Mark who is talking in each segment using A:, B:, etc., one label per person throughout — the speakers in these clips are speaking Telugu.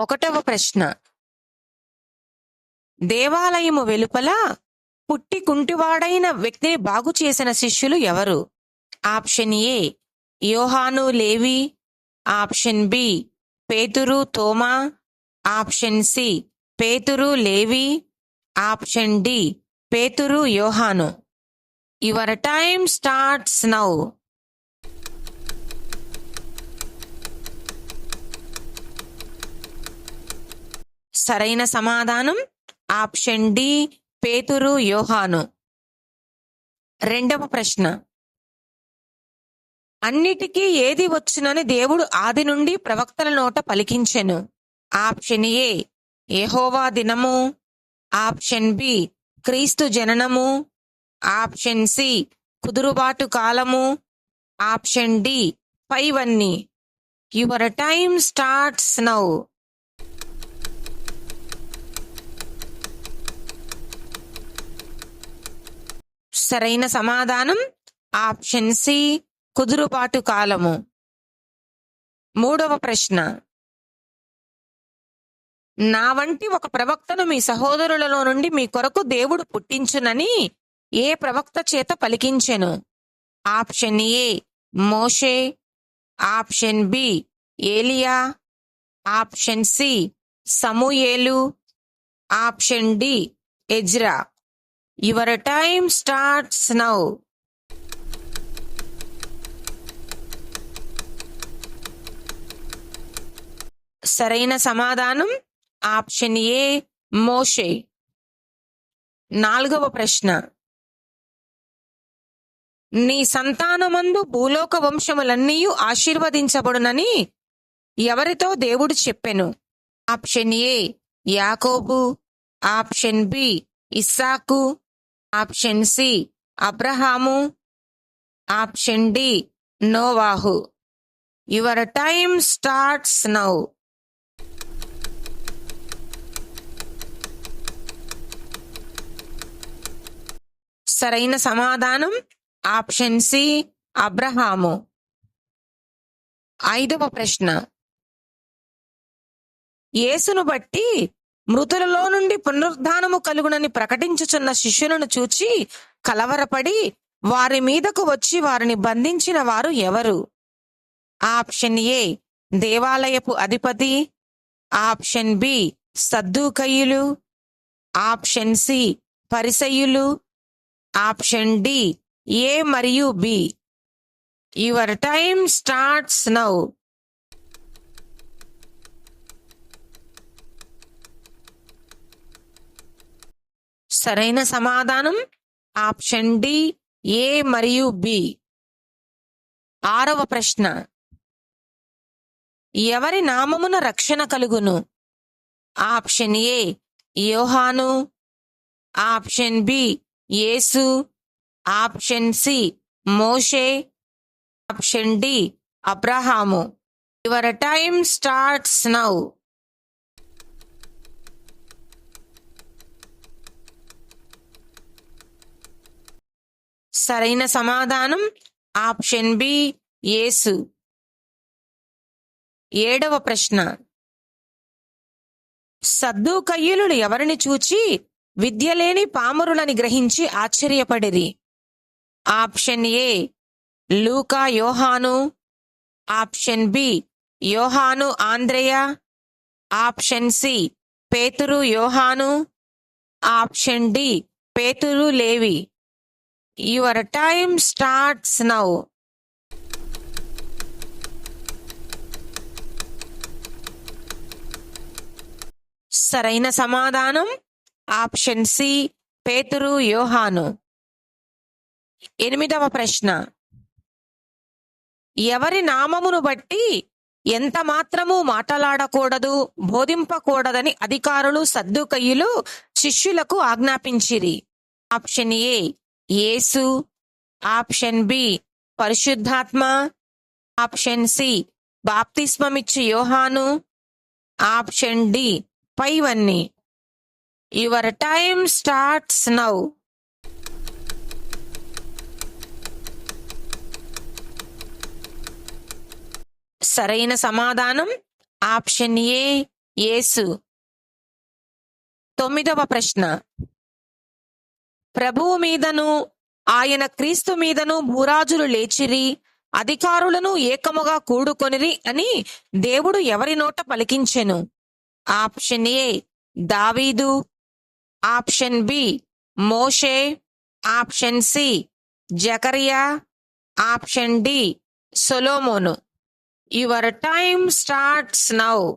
A: ఒకటవ ప్రశ్న. దేవాలయము వెలుపల పుట్టి కుంటివాడైన వ్యక్తిని బాగు చేసిన శిష్యులు ఎవరు? ఆప్షన్ ఏ యోహాను లేవి. ఆప్షన్ బి పేతురు తోమా. ఆప్షన్ సి పేతురు లేవి. ఆప్షన్ డి పేతురు యోహాను. యువర్ టైమ్ స్టార్ట్స్ నౌ సరైన సమాధానం ఆప్షన్ డి పేతురు యోహాను. రెండవ ప్రశ్న. అన్నిటికీ ఏది వచ్చునని దేవుడు ఆది నుండి ప్రవక్తల నోట పలికించెను. ఆప్షన్ ఏ ఏహోవా దినము. ఆప్షన్ బి క్రీస్తు జననము. ఆప్షన్ సి కుదురుబాటు కాలము. ఆప్షన్ డి పైవన్నీ. Your time starts now. సరైన సమాధానం ఆప్షన్ సి కుదురుబాటు కాలము. మూడవ ప్రశ్న. నా వంటి ఒక ప్రవక్తను మీ సహోదరులలో నుండి మీ కొరకు దేవుడు పుట్టించునని ఏ ప్రవక్త చేత పలికించెను? ఆప్షన్ ఏ మోషే. ఆప్షన్ బి ఏలియా. ఆప్షన్ సి సమూయేలు. ఆప్షన్ డి ఎజ్రా. యువర్ టైమ్ స్టార్ట్స్ నౌ సరైన సమాధానం ఆప్షన్ ఏ మోషే. నాలుగవ ప్రశ్న. నీ సంతానమందు భూలోక వంశములన్నీ ఆశీర్వదించబడునని ఎవరితో దేవుడు చెప్పెను? ఆప్షన్ ఏ యాకోబు. ఆప్షన్ బి ఇస్సాకు. ఆప్షన్ సి అబ్రహాము. Option D Novahu. Your time starts now. సరైన సమాధానం ఆప్షన్ సి అబ్రహాము. ఐదవ ప్రశ్న. యేసును బట్టి మృతులలో నుండి పునరుద్ధానము కలుగునని ప్రకటించుచున్న శిష్యులను చూచి కలవరపడి వారి మీదకు వచ్చి వారిని బంధించిన వారు ఎవరు? ఆప్షన్ ఏ దేవాలయపు అధిపతి. ఆప్షన్ బి సద్దూకయ్యులు ఆప్షన్ సి పరిసయ్యులు. ఆప్షన్ డి ఏ మరియు B. Your time starts now సరైన సమాధానం? ఆప్షన్ డి ఏ మరియు బి. ఆరవ ప్రశ్న. ఎవరి నామమున రక్షణ కలుగును? ఆప్షన్ ఏ యోహాను. ఆప్షన్ బి యేసు. ఆప్షన్ సి మోషే. ఆప్షన్ డి అబ్రహాము. యువర్ టైమ్ స్టార్ట్స్ నౌ సరైన సమాధానం ఆప్షన్ బి యేసు. ఏడవ ప్రశ్న. సద్దుకయ్యులు ఎవరిని చూచి విద్య లేని పామరులని గ్రహించి ఆశ్చర్యపడిరి? ఆప్షన్ ఏ లూకా యోహాను. ఆప్షన్ బి యోహాను ఆంద్రేయ. ఆప్షన్ సి పేతురు యోహాను. ఆప్షన్ డి పేతురు లేవి. యువర్ టైమ్ స్టార్ట్స్ నౌ సరైన సమాధానం. ఆప్షన్ సి పేతురు యోహాను ఎనిమిదవ ప్రశ్న. ఎవరి నామమును బట్టి ఎంత మాత్రము మాట్లాడకూడదు బోధింపకూడదని అధికారులు సర్దుకయ్యులు శిష్యులకు ఆజ్ఞాపించిరి. ఆప్షన్ ఏ యేసు ఆప్షన్ బి పరిశుద్ధాత్మ ఆప్షన్ సి బాప్తిస్మమిచ్చు యోహాను ఆప్షన్ డి పైవన్నీ. Your time starts now. సరైన సమాధానం ఆప్షన్ ఏ యేసు. తొమ్మిదవ ప్రశ్న. ప్రభువు మీదను ఆయన క్రీస్తు మీదను భూరాజులు లేచిరి అధికారులను ఏకముగా కూడుకొనిరి అని దేవుడు ఎవరి నోట పలికించెను? ఆప్షన్ ఏ దావీదు. ఆప్షన్ బి మోషే. ఆప్షన్ సి జకరియా. Option D Solomon. Your time starts now.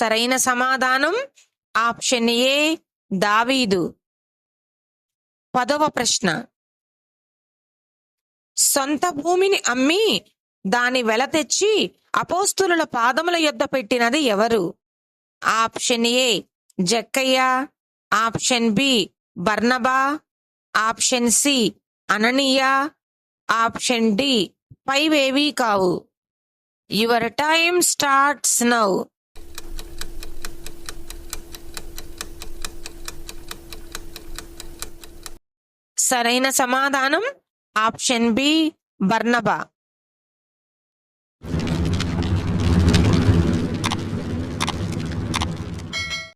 A: సరైన సమాధానం? ఆప్షన్ ఏ దావీదు. పదవ ప్రశ్న. సొంత భూమిని అమ్మి దాని వెల తెచ్చి అపోస్తుల పాదముల యొద్ద పెట్టినది ఎవరు? ఆప్షన్ ఏ జక్కయ్య. ఆప్షన్ బి బర్నబా. ఆప్షన్ సి అననీయ. ఆప్షన్ డి పైవేవీ కావు. Your time starts now. సరైన సమాధానం ఆప్షన్ బి బర్నబా